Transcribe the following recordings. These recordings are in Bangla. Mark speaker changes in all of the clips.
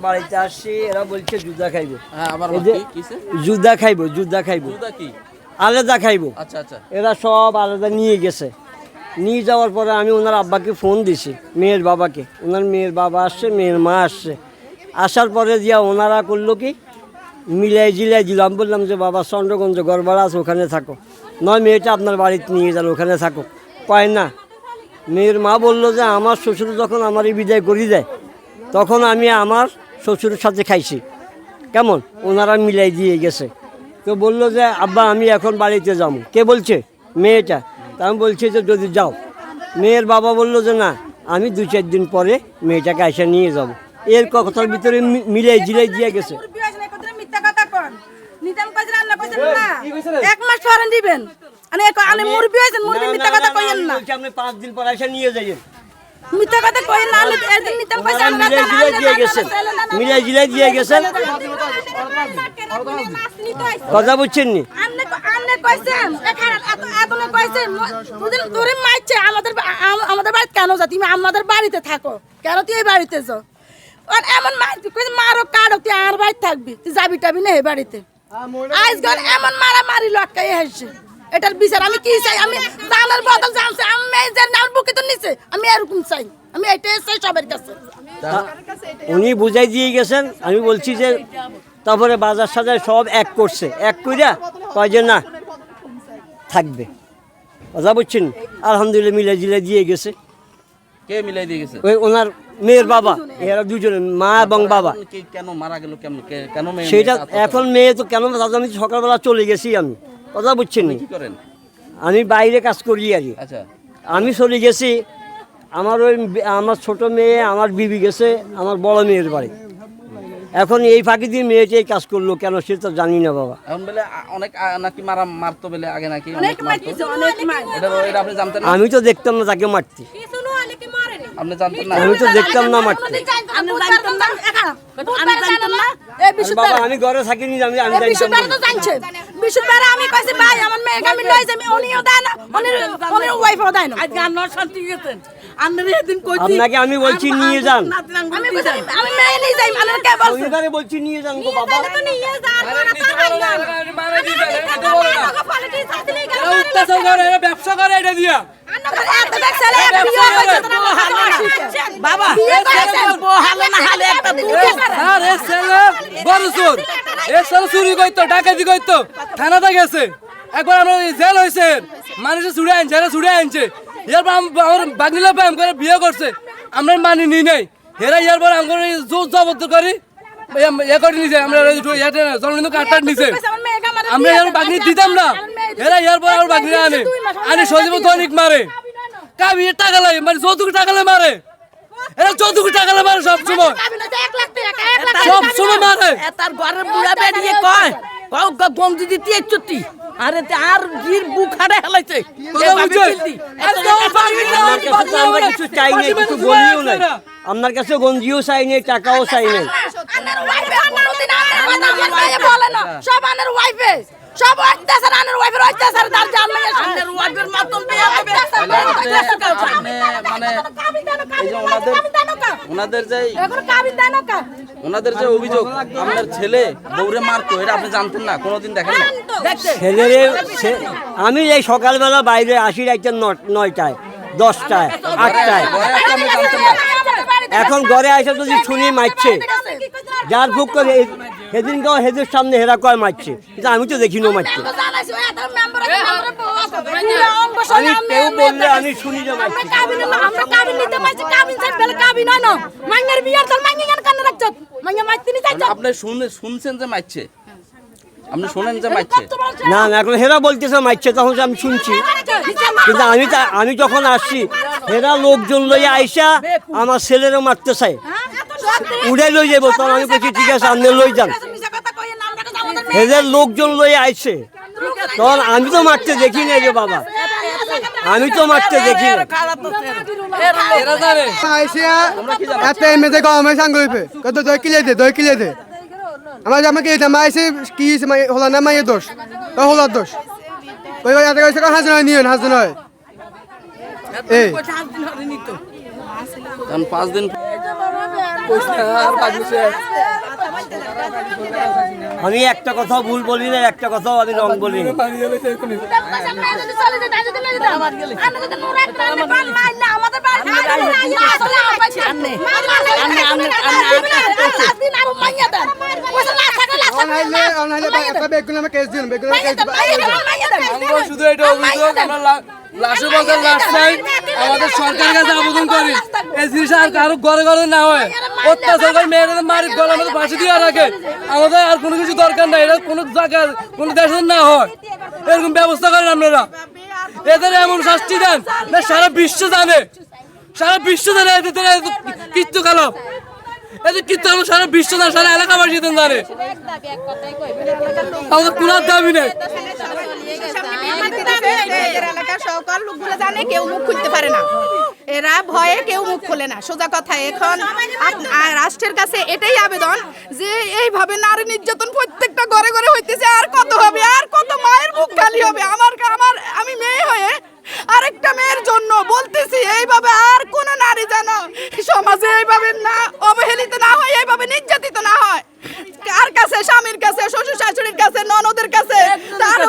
Speaker 1: বাড়িতে আসছি এরা বলছে জুদা খাইবো।
Speaker 2: হ্যাঁ আবার
Speaker 1: জুদা খাইবো জুদা খাইবো।
Speaker 2: জুদা কি?
Speaker 1: আলাদা খাইবো।
Speaker 2: আচ্ছা আচ্ছা।
Speaker 1: এরা সব আলাদা নিয়ে গেছে। নিয়ে যাওয়ার পরে আমি ওনার আব্বাকে ফোন দিছি মেয়ের বাবাকে। ওনার মেয়ের বাবা আসছে মেয়ের মা আসছে। আসার পরে দিয়া ওনারা করল কি? মিলাই জিলাই দিল আমি বললাম যে বাবা চন্দ্রগঞ্জ গড়বাড়া আছে ওখানে থাকো। নয় মেয়েটা আপনার বাড়িতে নিয়ে যান ওখানে থাকো। পায় না। মেয়ের মা বলল যে আমার শ্বশুর যখন আমার বিদায় করি দেয় তখন আমি আমার শ্বশুরের সাথে খাইছি। কেমন? ওনারা মিলাই দিয়ে গেছে। তো বলল যে আব্বা আমি এখন বাড়িতে যাব। কে বলছে? মেয়েটা। তা আমি বলছি যে যদি যাও। মেয়ের বাবা বলল যে না আমি দু চার দিন পরে মেয়েটাকে এসে নিয়ে যাব। এর কথার ভিতরে মিলাই জিলাই দিয়ে গেছে।
Speaker 3: এক মাস দিবেন। হয়েছেন, মিথ্যা কথা কইেন না।
Speaker 1: আপনি পাঁচ দিন পর এসে নিয়ে যাইয়েন।
Speaker 3: মিথ্যা কথা একদিন নিতাম আমরা
Speaker 1: জিলাই দিয়ে গেছেন। মিলাই জিলাই দিয়ে গেছেন? বুঝছেন নি?
Speaker 3: আন্নে কইছেন, এখানে এতনে কইছেন, দুদিন ধরে মারছে, আমাদের আমাদের বাড়িতে কেন যা? তুমি আমাদের বাড়িতে থাকো। কেন তুই এই বাড়িতে যাও আর এমন মারো কাড়ো তুই আর বাড়িতে থাকবি তুই যাবি টাবি না এই বাড়িতে। আজকাল এমন মারামারি লটকাই হয়েছে এটার বিচার আমি কি চাই? আমি জানার বদল জানছি আমি মেয়েদের নাম বুকে তো নিচে আমি এরকম চাই আমি এটাই চাই সবার কাছে।
Speaker 1: উনি বুঝাই দিয়ে গেছেন আমি বলছি যে তারপরে বাজার সাজার সব এক করছে। এক কইরা কয় যে না থাকবে। কথা বুঝছেন? আলহামদুলিল্লাহ মিলে জিলে দিয়ে গেছে।
Speaker 2: কে মিলাই দিয়ে গেছে?
Speaker 1: ওই ওনার মেয়ের বাবা এরা দুজনে মা এবং বাবা।
Speaker 2: কেন মারা গেল কেমন কে- কেন
Speaker 1: সেটা এখন মেয়ে তো কেন দাদা আমি সকালবেলা চলে গেছি আমি। কথা বুঝছেন
Speaker 2: কি করেন?
Speaker 1: আমি বাইরে কাজ করি আর কি।
Speaker 2: আচ্ছা।
Speaker 1: আমি চলে গেছি আমার ওই আমার ছোট মেয়ে আমার বিবি গেছে আমার বড় মেয়ের বাড়ি। এখন এই ফাঁকি দিয়ে মেয়েটা এই কাজ করল কেন সে তো জানি না বাবা।
Speaker 2: এখন বলে অনেক নাকি মারা মারতো বলে আগে নাকি?
Speaker 1: আমি তো দেখতাম না তাকে মারতে।
Speaker 2: আপনি জানতেন না?
Speaker 1: আমি তো দেখতাম না মারতে।
Speaker 3: আমি জানতাম না আমি জানতাম না এই
Speaker 1: আরে আমি ঘরে থাকিনি আমি আমি জানতাম
Speaker 3: তো জানছে বিশুদ্ধ আমি কইছি ভাই আমার মেয়েকে আমি লই যাই উনিও দেয় না উনি উনি ওয়াইফও দেয়
Speaker 4: আজকে আপনার শান্তি গেছেন আপনার এদিন কইছি
Speaker 1: আপনাকে আমি বলছি নিয়ে যান
Speaker 3: আমি মেয়ে নিয়ে যাই মানে কে বলছে
Speaker 1: বলছি নিয়ে যান গো বাবা
Speaker 3: নিয়ে যান মানে
Speaker 4: ব্যবসা করে এটা দিয়া বাবা না হালে একটা আর এ ছেলে বড় চোর এ ছেলে চুরি। করতো ডাকাতি করতো। থানাতে গেছে। একবার আমরা জেল হয়েছে। মানুষে ছুড়ে আনছে এরা ছুড়ে আনছে। এরপর আম- আমার বাগনিলা প্রেম করে বিয়ে করছে। আমরা মানি নি নাই। এরা এরপর আমার জোর জবরদস্ত করি এ- করে নিছে। আমরা জন্মদিন কার্ড নিছে। আমরা এর বাগনি দিতাম না। এরা এরপর আমার বাগনি আনে। আনে সজীব দৈনিক মারে। কাবি টাকা লাগে মানে যৌতুক টাকা লাগে মারে। এরা যৌতুক টাকা লাগে সব সময় সব সময় মারে
Speaker 5: তার ঘরের বুড়া বেরিয়ে কয় কও চুটি আরে গির বুক হাড়ে হেলাইছে
Speaker 1: কাছে আমরা কিছু চাই নাই কিছু বলিও নাই আপনার কাছে গঞ্জিও চাই নাই টাকাও চাই নাই
Speaker 3: সব আনের ওয়াইফে সব অত্যাচার আনের ওয়াইফের অত্যাচার তার জামাই
Speaker 5: আন্ডার ওয়ার্ডের মাতন পেয়ে যাবে
Speaker 2: তাহলে আপনি আপনি মানে এই যে ওনাদের ওনাদের যে
Speaker 3: এখন কা
Speaker 2: ওনাদের যে অভিযোগ আপনার ছেলে বউরে মারতো এটা আপনি জানতেন না কোনোদিন দেখেন না
Speaker 1: ছেলেরে আমি এই সকালবেলা বাইরে আসি ন- নয়টায় দশটায় আটটায়। এখন ঘরে আসে যদি শুনি মারছে যার ভুক করে সেদিন কেউ হেদের সামনে হেরা কয় মারছে? কিন্তু আমি তো দেখিনি ও মারছে। আমি কেউ বললে আমি শুনি যে মারছে।
Speaker 2: আপনি শুনে শুনছেন যে মারছে? আপনি শুনেন যে মারছে?
Speaker 1: না না এখন হেরা বলতেছে মারছে তখন আমি শুনছি। কিন্তু আমি তা- আমি যখন আসছি হেরা লোকজন লইয়া আইসা আমার ছেলেরও মারতে চাই উড়ে লই যাব তখন আমি বলছি ঠিক আছে আপনি লই যান। হেদের লোকজন লইয়া আইছে। তখন আমি তো মারতে দেখি নাই রে বাবা। আমি তো মারতে দেখি না
Speaker 4: এরা জানে
Speaker 6: আইসিয়া এত এমএতে গরমে সাঙ্গ হইবে কত দই কিলে দে দই কিলে দে আমার আমাকে এটা মাইছে কি হলা না মাইয়ের দোষ তো হলার দোষ ওই এত কইছে হাজ নয় নিয়ন হাজ নয় এই।
Speaker 2: পাঁচ দিন
Speaker 1: আমি একটা কথাও ভুল বলি না একটা কথাও আমি রং বলি না।
Speaker 6: বেগুন আমি কেস দিন বেগুন কেস
Speaker 4: আমরা শুধু এটা অভিযোগ আমরা বদল লাশ চাই আমাদের সরকারের কাছে আবেদন করি। এই জিনিস আর কারও ঘরে ঘরে না হয়। অত্যাচার করে মেয়েদের মারি গলা ফাঁসি দিয়ে রাখে আমাদের আর কোনো কিছু দরকার নাই। এটা কোনো জায়গা কোনো দেশে না হয়। এরকম ব্যবস্থা করেন আপনারা। এদের এমন শাস্তি দেন। না সারা বিশ্ব জানে। সারা বিশ্ব জানে এদের কীর্তি খারাপ।
Speaker 7: মুখ খুলতে পারে না এরা ভয়ে কেউ মুখ খোলে না, সোজা কথা। এখন রাষ্ট্রের কাছে এটাই আবেদন যে এইভাবে নারী নির্যাতন প্রত্যেকটা ঘরে ঘরে হইতেছে, আর কত হবে, আর কত মায়ের মুখ খালি হবে? আমার আমার আমি মেয়ে হয়ে আরেকটা মেয়ের জন্য বলতেছি এইভাবে আর কোন নারী যেন সমাজে এইভাবে না অবহেলিত না হয় এইভাবে নির্যাতিত না হয় কার কাছে স্বামীর কাছে শ্বশুর শাশুড়ির কাছে ননদের কাছে তার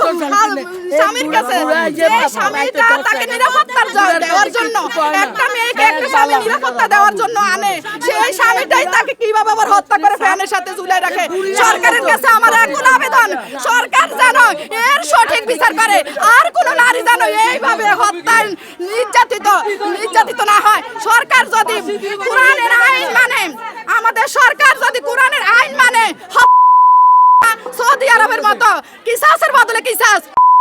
Speaker 7: স্বামীর কাছে যে স্বামীটা তাকে নিরাপত্তার দেওয়ার জন্য একটা মেয়েকে একটা স্বামী নিরাপত্তা দেওয়ার জন্য আনে সেই স্বামীটাই তাকে কীভাবে আবার হত্যা করে ফ্যানের সাথে ঝুলে রাখে সরকারের কাছে আমার এখন আবেদন সরকার যেন এর সঠিক বিচার করে আর কোন নারী যেন এইভাবে হত্যায় নির্যাতিত নির্যাতিত না হয় সরকার যদি কোরআনের আইন মানে আমাদের সরকার যদি কোরআনের আইন মানে সৌদি আরবের মতো কিসাসের বদলে কিসাস হয়ে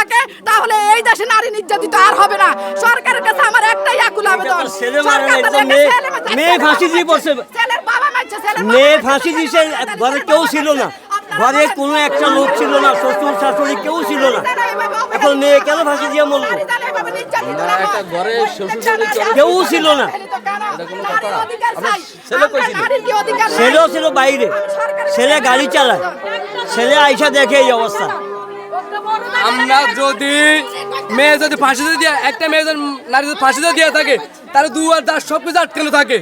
Speaker 7: থাকে তাহলে এই দেশে নারী নির্যাতিত আর হবে না। সরকারের কাছে আমার একটাই আকুল আবেদন।
Speaker 1: মেয়ে- ফাঁসি দিয়ে
Speaker 7: বাবা
Speaker 1: মেয়ে ফাঁসি দিছে
Speaker 7: আপনারা
Speaker 1: ঘরে কেউ ছিল না। ঘরে কোনো একটা লোক ছিল না শ্বশুর শাশুড়ি কেউ ছিল না। এখন মেয়ে কেন ফাঁসি দিয়ে মরলো?
Speaker 2: ঘরে
Speaker 1: কেউ ছিল না? ছেলেও ছিল বাইরে। ছেলে গাড়ি চালায়। ছেলে আইসা দেখে এই অবস্থা।
Speaker 4: আমরা যদি মেয়ে যদি ফাঁসিতে দিয়ে একটা মেয়ে যদি নারী যদি ফাঁসিতে দিয়ে থাকে তাহলে দুয়ার দ্বার সব কিছু আটকানো থাকে।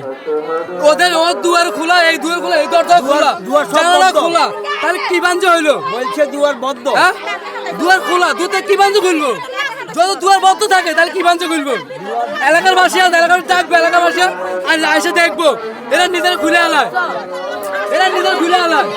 Speaker 4: ওদের ওর দুয়ার খোলা এই দুয়ার খোলা এই দরজা খোলা
Speaker 1: দুয়ার
Speaker 4: জানালা খোলা। তাহলে কি বাঞ্জ হইল?
Speaker 1: বলছে দুয়ার বদ্ধ
Speaker 4: হ্যাঁ? দুয়ার খোলা দুতে কি বাঞ্জ খুলবো যত দুয়ার বন্ধ থাকে তাহলে কি বাঞ্জ খুলবো এলাকার বাসী আছে এলাকার থাকবে এলাকার বাসী আর এসে দেখব। এরা নিজের খুলে আলায়। এরা নিজের খুলে আলায়।